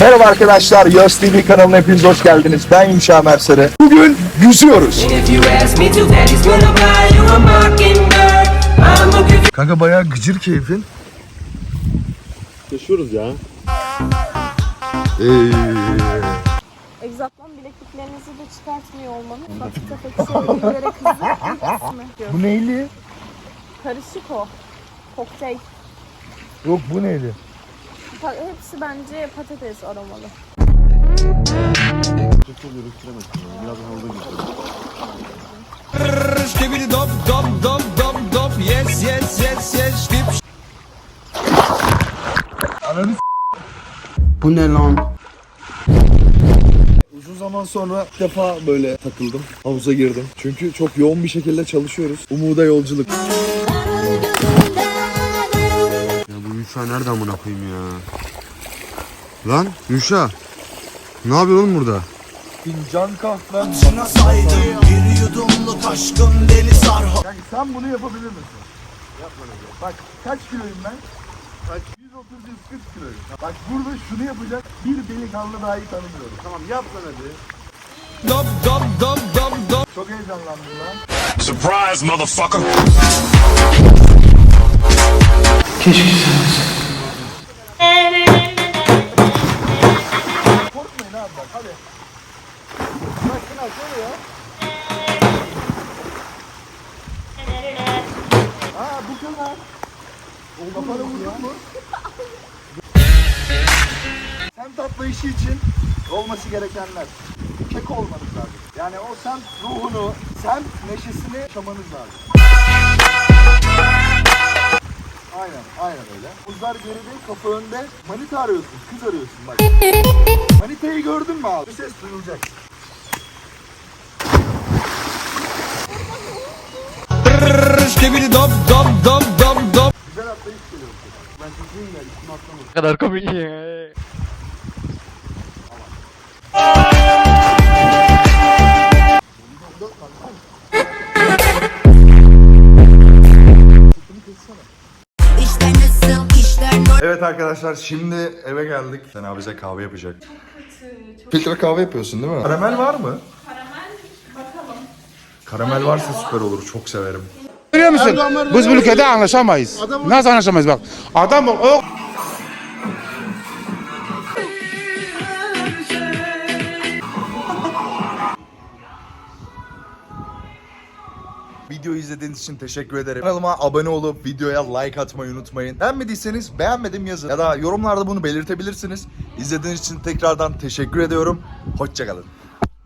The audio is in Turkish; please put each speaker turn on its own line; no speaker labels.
Merhaba arkadaşlar, Yas TV kanalına hepiniz hoş geldiniz. Ben Yumuşa Merser'e. Bugün yüzüyoruz. Kanka bayağı gıcır keyfin.
Yaşıyoruz ya.
Egzatman bilekliklerinizi de çıkartmıyor olmanın hafif tefek.
Bu neyli?
Karışık o. Kokteyl.
Yok bu neyli?
Pa- Hepsi bence patates aromalı.
Ananı
Bu ne lan?
Zaman sonra ilk defa böyle takıldım. Havuza girdim. Çünkü çok yoğun bir şekilde çalışıyoruz. Umuda yolculuk.
Ya bu Yuşa nerede amına koyayım ya? Lan Yuşa. Ne yapıyorsun oğlum burada?
Fincan kahve.
saydım bir yudumluk aşkım deli sarhoş
Yani sen bunu yapabilir misin? Yapma öyle. Bak kaç kiloyum ben? Bak 130-140 kiloyum. Bak burada şunu yapacak bir delikanlı dahi tanımıyorum. Tamam yap lan hadi.
Dop dop dop dop dop
Çok heyecanlandım lan.
Surprise, motherfucker.
Korkmayın abi bak hadi. Bak Pınar şöyle ya. Aa bu kadar. O kafana vurdun mu? Sen tatlı işi için olması gerekenler. Kek olmanız lazım. Yani o sen ruhunu, sen neşesini yaşamanız lazım. Aynen, aynen öyle. Buzlar geride, kafa önde. Manita arıyorsun, kız arıyorsun bak. Manitayı gördün mü abi? Bir ses duyulacak.
Skibidi dop dop dop dop
Ben sizin ya,
nasıl işler
Evet arkadaşlar şimdi eve geldik. Sen abi bize kahve yapacak. Filtre kahve yapıyorsun değil mi? Karamel var mı? Karamel bakalım. Karamel varsa süper olur. Çok severim.
Biliyor musun? Biz bu ülkede anlaşamayız. Nasıl anlaşamayız bak. Adam o
Videoyu izlediğiniz için teşekkür ederim. Kanalıma abone olup videoya like atmayı unutmayın. Beğenmediyseniz beğenmedim yazın. Ya da yorumlarda bunu belirtebilirsiniz. İzlediğiniz için tekrardan teşekkür ediyorum. Hoşçakalın.